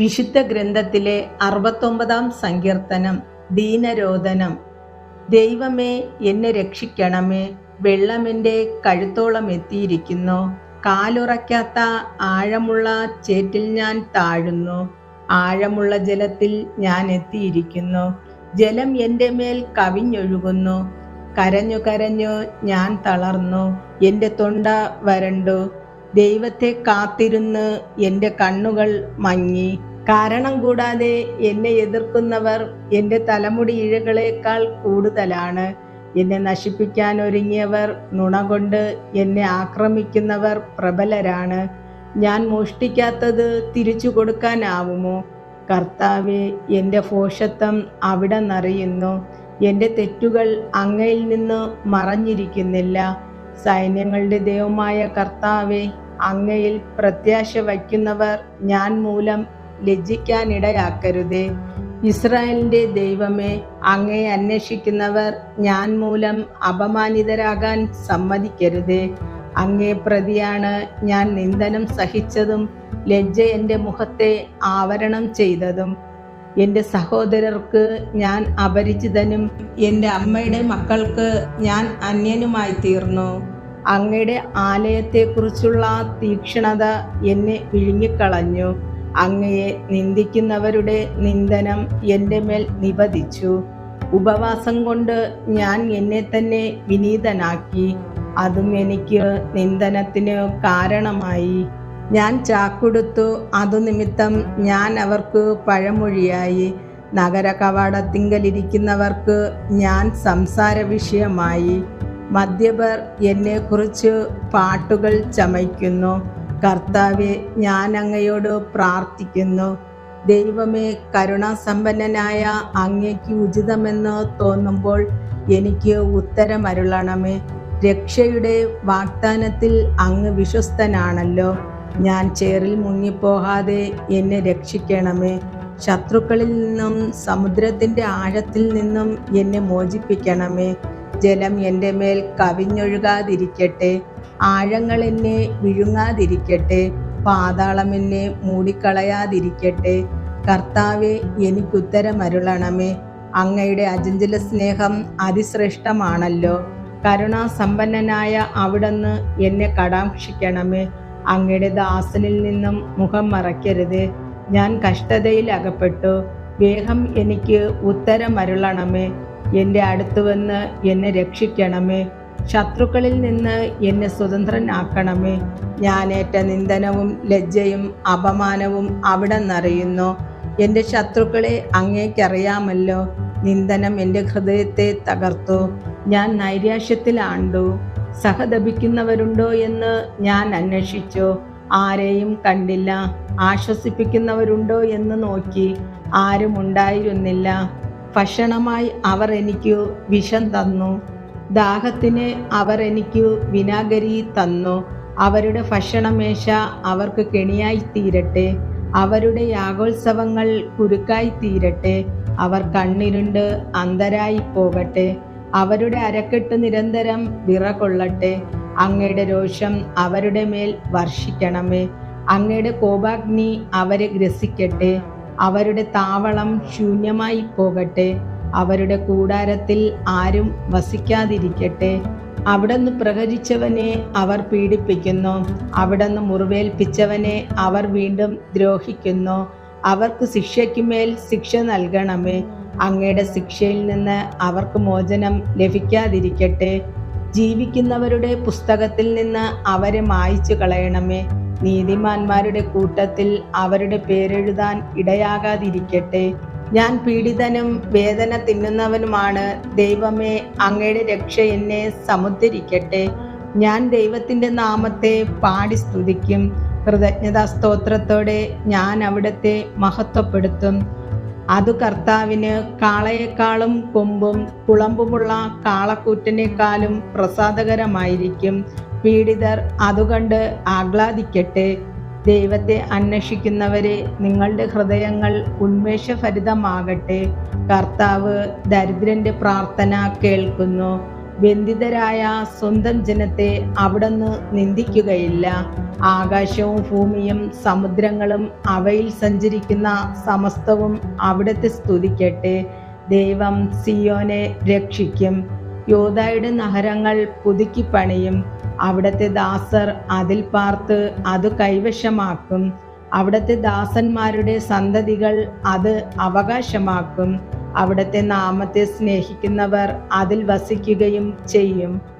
വിശുദ്ധ ഗ്രന്ഥത്തിലെ അറുപത്തൊമ്പതാം സങ്കീർത്തനം ദീനരോധനം. ദൈവമേ എന്നെ രക്ഷിക്കണമേ. വെള്ളമെന്റെ കഴുത്തോളം എത്തിയിരിക്കുന്നു. കാലുറയ്ക്കാത്ത ആഴമുള്ള ചേറ്റിൽ ഞാൻ താഴുന്നു. ആഴമുള്ള ജലത്തിൽ ഞാൻ എത്തിയിരിക്കുന്നു. ജലം എന്റെ മേൽ കവിഞ്ഞൊഴുകുന്നു. കരഞ്ഞു കരഞ്ഞു ഞാൻ തളർന്നു. എന്റെ തൊണ്ട വരണ്ടു. ദൈവത്തെ കാത്തിരുന്ന് എന്റെ കണ്ണുകൾ മങ്ങി. കാരണം കൂടാതെ എന്നെ എതിർക്കുന്നവർ എന്റെ തലമുടി ഇഴകളേക്കാൾ കൂടുതലാണ്. എന്നെ നശിപ്പിക്കാൻ ഒരുങ്ങിയവർ നുണ കൊണ്ട് എന്നെ ആക്രമിക്കുന്നവർ പ്രബലരാണ്. ഞാൻ മോഷ്ടിക്കാത്തത് തിരിച്ചു കൊടുക്കാനാവുമോ? കർത്താവെ എന്റെ ഫോഷത്വം അവിടെ നിറയുന്നു. എന്റെ തെറ്റുകൾ അങ്ങയിൽ നിന്ന് മറഞ്ഞിരിക്കുന്നില്ല. സൈന്യങ്ങളുടെ ദൈവമായ കർത്താവെ അങ്ങയിൽ പ്രത്യാശ വയ്ക്കുന്നവർ ഞാൻ മൂലം ലജ്ജിക്കാനിടയാക്കരുതേ ഇസ്രായേലിന്റെ ദൈവമേ അങ്ങയെ അന്വേഷിക്കുന്നവർ ഞാൻ മൂലം അപമാനിതരാകാൻ സമ്മതിക്കരുതേ. അങ്ങേ പ്രതിയാണ് ഞാൻ നിന്ദനം സഹിച്ചതും ലജ്ജ എന്റെ മുഖത്തെ ആവരണം ചെയ്തതും. എന്റെ സഹോദരർക്ക് ഞാൻ അപരിചിതനും എന്റെ അമ്മയുടെ മക്കൾക്ക് ഞാൻ അന്യനുമായി തീർന്നു അങ്ങയുടെ ആലയത്തെക്കുറിച്ചുള്ള തീക്ഷണത എന്നെ വിഴുങ്ങിക്കളഞ്ഞു. അങ്ങയെ നിന്ദിക്കുന്നവരുടെ നിന്ദനം എന്റെ മേൽ നിപതിച്ചു ഉപവാസം കൊണ്ട് ഞാൻ എന്നെ തന്നെ വിനീതനാക്കി. അതും എനിക്ക് നിന്ദനത്തിന് കാരണമായി. ഞാൻ ചാക്കുടുത്തു. അതു നിമിത്തം ഞാൻ അവർക്ക് പഴമൊഴിയായി. നഗര കവാടത്തിങ്കലിരിക്കുന്നവർക്ക് ഞാൻ സംസാര വിഷയമായി മദ്യപർ എന്നെക്കുറിച്ച് പാട്ടുകൾ ചമയ്ക്കുന്നു. കർത്താവെ ഞാൻ അങ്ങയോട് പ്രാർത്ഥിക്കുന്നു. ദൈവമേ കരുണാസമ്പന്നനായ അങ്ങയ്ക്ക് ഉചിതമെന്ന് തോന്നുമ്പോൾ എനിക്ക് ഉത്തരമരുളണമേ. രക്ഷയുടെ വാഗ്ദാനത്തിൽ അങ്ങ് വിശ്വസ്തനാണല്ലോ. ഞാൻ ചേറിൽ മുങ്ങിപ്പോകാതെ എന്നെ രക്ഷിക്കണമേ. ശത്രുക്കളിൽ നിന്നും സമുദ്രത്തിന്റെ ആഴത്തിൽ നിന്നും എന്നെ മോചിപ്പിക്കണമേ. ജലം എന്റെ മേൽ കവിഞ്ഞൊഴുകാതിരിക്കട്ടെ. ആഴങ്ങൾ എന്നെ വിഴുങ്ങാതിരിക്കട്ടെ. പാതാളം എന്നെ മൂടിക്കളയാതിരിക്കട്ടെ. കർത്താവെ എനിക്കുത്തരമരുളണമേ. അങ്ങയുടെ അജഞ്ചല സ്നേഹം അതിശ്രേഷ്ഠമാണല്ലോ. കരുണാസമ്പന്നനായ അവിടുന്ന് എന്നെ കടാക്ഷിക്കണമേ. അങ്ങയുടെ ദാസനിൽ നിന്നും മുഖം മറയ്ക്കരുത്. ഞാൻ കഷ്ടതയിൽ അകപ്പെട്ടു. വേഗം എനിക്ക് ഉത്തരമരുളണമേ. എന്റെ അടുത്ത് വന്ന് എന്നെ രക്ഷിക്കണമേ. ശത്രുക്കളിൽ നിന്ന് എന്നെ സ്വതന്ത്രനാക്കണമേ. ഞാനേറ്റ നിന്ദനവും ലജ്ജയും അപമാനവും അവിടെ നിറയുന്നു എന്റെ ശത്രുക്കളെ അങ്ങേക്കറിയാമല്ലോ. നിന്ദനം എന്റെ ഹൃദയത്തെ തകർത്തു. ഞാൻ നൈരാശ്യത്തിലാണ്ടു സഹതപിക്കുന്നവരുണ്ടോ എന്ന് ഞാൻ അന്വേഷിച്ചു. ആരെയും കണ്ടില്ല. ആശ്വസിപ്പിക്കുന്നവരുണ്ടോ എന്ന് നോക്കി. ആരും ഉണ്ടായിരുന്നില്ല. ഭക്ഷണമായി അവർ എനിക്ക് വിഷം തന്നു. ദാഹത്തിന് അവർ എനിക്ക് വിനാഗരി തന്നു. അവരുടെ ഭക്ഷണമേശ അവർക്ക് കെണിയായി തീരട്ടെ. അവരുടെ യാഗോത്സവങ്ങൾ കുരുക്കായി തീരട്ടെ. അവർ കണ്ണിരുണ്ട് അന്തരായി പോകട്ടെ. അവരുടെ അരക്കെട്ട് നിരന്തരം വിറകൊള്ളട്ടെ. അങ്ങയുടെ രോഷം അവരുടെ മേൽ വർഷിക്കണമേ. അങ്ങയുടെ കോപാഗ്നി അവരെ ഗ്രസിക്കട്ടെ. അവരുടെ താവളം ശൂന്യമായി പോകട്ടെ. അവരുടെ കൂടാരത്തിൽ ആരും വസിക്കാതിരിക്കട്ടെ. അവിടുന്ന് പ്രഹരിച്ചവനെ അവർ പീഡിപ്പിക്കുന്നു. അവിടുന്ന് മുറിവേൽപ്പിച്ചവനെ അവർ വീണ്ടും ദ്രോഹിക്കുന്നു. അവർക്ക് ശിക്ഷയ്ക്കുമേൽ ശിക്ഷ നൽകണമേ. അങ്ങയുടെ ശിക്ഷയിൽ നിന്ന് അവർക്ക് മോചനം ലഭിക്കാതിരിക്കട്ടെ. ജീവിക്കുന്നവരുടെ പുസ്തകത്തിൽ നിന്ന് അവരെ മായ്ച്ചു കളയണമേ നീതിമാന്മാരുടെ കൂട്ടത്തിൽ അവരുടെ പേരെഴുതാൻ ഇടയാകാതിരിക്കട്ടെ. ഞാൻ പീഡിതനും വേദന തിന്നുന്നവനുമാണ്. ദൈവമേ അങ്ങയുടെ രക്ഷ എന്നെ സമുദ്ധരിക്കട്ടെ ഞാൻ ദൈവത്തിന്റെ നാമത്തെ പാടി സ്തുതിക്കും. കൃതജ്ഞതാ സ്തോത്രത്തോടെ ഞാൻ അവിടുത്തെ മഹത്വപ്പെടുത്തും. അത് കർത്താവിന് കാളയെക്കാളും കൊമ്പും കുളമ്പുമുള്ള കാളക്കൂറ്റനേക്കാളും പ്രസാദകരമായിരിക്കും. പീഡിതർ അതുകണ്ട് ആഹ്ലാദിക്കട്ടെ. ദൈവത്തെ അന്വേഷിക്കുന്നവരെ നിങ്ങളുടെ ഹൃദയങ്ങൾ ഉന്മേഷഭരിതമാകട്ടെ. കർത്താവ് ദരിദ്രന്റെ പ്രാർത്ഥന കേൾക്കുന്നു. ബന്ധിതരായ സ്വന്തം ജനത്തെ അവിടുന്ന് നിന്ദിക്കുകയില്ല. ആകാശവും ഭൂമിയും സമുദ്രങ്ങളും അവയിൽ സഞ്ചരിക്കുന്ന സമസ്തവും അവിടുത്തെ സ്തുതിക്കട്ടെ. ദൈവം സിയോനെ രക്ഷിക്കും. യോദായുടെ നഗരങ്ങൾ പുതുക്കി പണിയും. അവിടത്തെ ദാസർ അതിൽ പാർത്ത് അത് കൈവശമാക്കും. അവിടത്തെ ദാസന്മാരുടെ സന്തതികൾ അത് അവകാശമാക്കും. അവിടത്തെ നാമത്തെ സ്നേഹിക്കുന്നവർ അതിൽ വസിക്കുകയും ചെയ്യും.